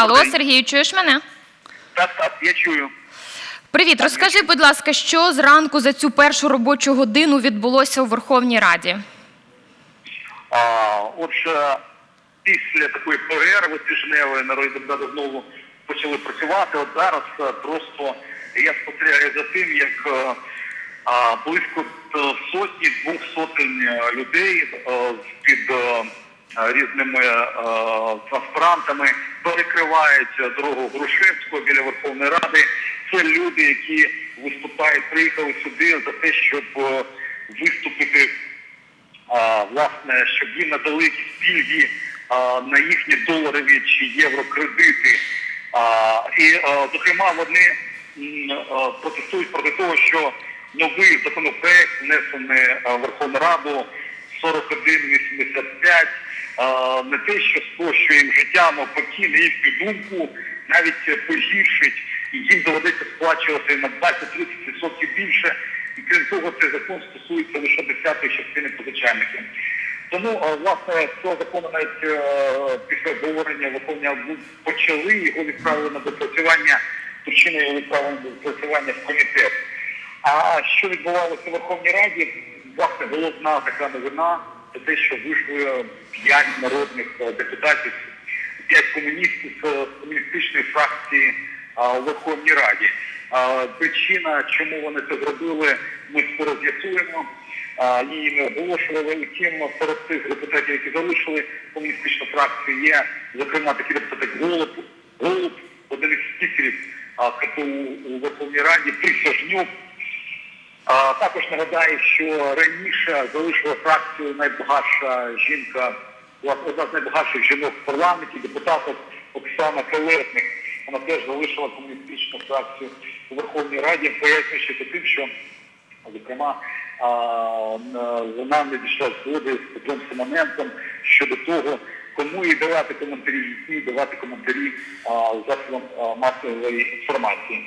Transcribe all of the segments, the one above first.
Алло, день. Сергію, чуєш мене? Так, так, я чую. Привіт, розкажи, будь ласка, що зранку за цю першу робочу годину відбулося у Верховній Раді? А, отже, після такої перерви тижневої народні депутати знову почали працювати. От зараз е, просто я спостерігаю за тим, як е, а, близько е, сотні, двох сотень е, людей е, під е, різними е, транспарантами перекривають е, дорогу Грушевського біля Верховної Ради. Це люди, які виступають, приїхали сюди за те, щоб е, виступити а, власне, щоб їм надали якісь пільги а, на їхні доларові чи єврокредити. А, і, а, зокрема, вони а, протестують проти того, що новий законопроект внесений Верховну Раду 4185, а, не те, що спрощує їм життя, навпаки, на їхню думку, навіть погіршить, і їм доведеться сплачувати на 20-30% більше. І крім того, цей закон стосується лише десятої частини позичальників. Тому, власне, цього закону навіть е, після обговорення виконання почали, його відправили на допрацювання, причина його відправлення на допрацювання в комітет. А що відбувалося в Верховній Раді? Власне, головна така новина це те, що вийшли п'ять народних е, депутатів, п'ять комуністів з комуністичної фракції а, у Верховній Раді. Причина, чому вони це зробили, ми скоро з'ясуємо. Її не оголошували. Утім, серед тих депутатів, які залишили комуністичну фракцію, є зокрема такий депутат як Голуб, Голуб, один із спікерів а, КПУ у Верховній Раді, Присяжнюк. Також нагадаю, що раніше залишила фракцію найбагатша жінка, одна з найбагатших жінок в парламенті, депутаток Оксана Келетник. Вона теж залишила комуністичну фракцію у Верховній Раді, пояснюючи тим, що, зокрема, вона не дійшла згоди з Петром Симоненком щодо того, кому і давати коментарі, які давати коментарі засобам масової інформації.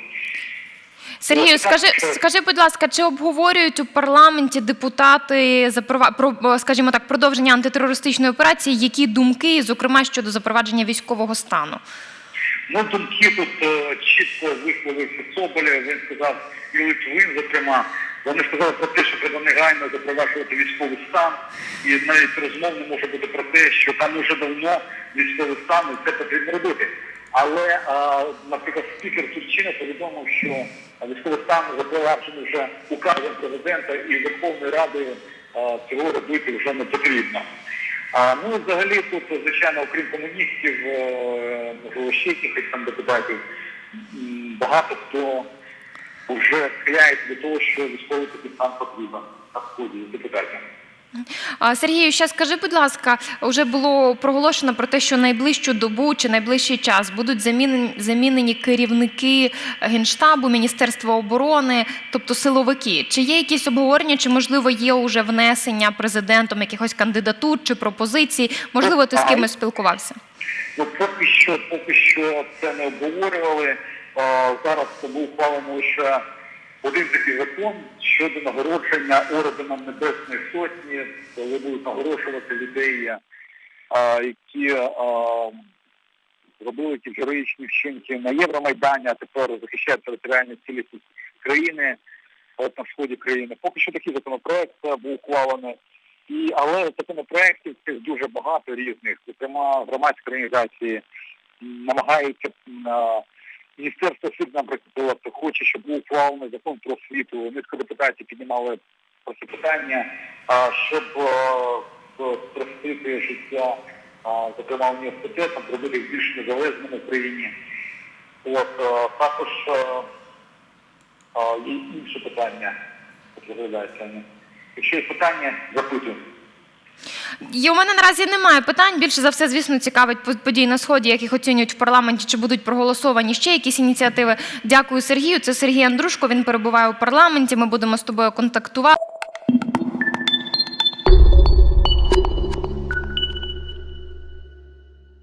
Сергію, скажи, скажи, будь ласка, чи обговорюють у парламенті депутати про, скажімо так, продовження антитерористичної операції? Які думки, зокрема щодо запровадження військового стану? Ну, думки тут е, чітко висловився Соболєв, він сказав, і Литвин, зокрема, вони сказали про те, що треба негайно запроваджувати військовий стан, і навіть розмов не може бути про те, що там уже давно військовий стан, і це потрібно робити. Але, е, наприклад, спікер Турчина повідомив, що військовий стан запроваджений вже указом президента і Верховною Радою е, цього робити вже не потрібно. А, ну, взагалі тут, звичайно, окрім комуністів, е, можливо, ще якихось там депутатів, багато хто вже схиляється до того, що військовий капітан потрібен на сході депутатів. Сергію, ще скажи, будь ласка, вже було проголошено про те, що найближчу добу чи найближчий час будуть замінені, замінені керівники Генштабу, Міністерства оборони, тобто силовики. Чи є якісь обговорення, чи можливо є уже внесення президентом якихось кандидатур чи пропозицій? Можливо, ти з кимось спілкувався? Ну, поки що, поки що це не обговорювали. Зараз це був ухвалений лише один такий закон щодо нагородження орденом Небесної Сотні, коли будуть нагороджувати людей, а, які а, зробили якісь героїчні вчинки на Євромайдані, а тепер захищають територіальні цілісність країни от на сході країни. Поки що такий законопроект е, був ухвалений. І, але законопроєктів цих дуже багато різних. Зокрема, громадські організації намагаються Міністерство освіти, наприклад, хоче, щоб був ухвалений закон про освіту. Низка депутатів піднімали про це питання, щоб спростити життя, зокрема університетам, зробити їх більш незалежними в країні. От також є інші питання, які розглядаються. Якщо є питання, запитую. І у мене наразі немає питань. Більше за все, звісно, цікавить по- події на сході, як їх оцінюють в парламенті, чи будуть проголосовані ще якісь ініціативи. Дякую, Сергію. Це Сергій Андрушко. Він перебуває у парламенті. Ми будемо з тобою контактувати.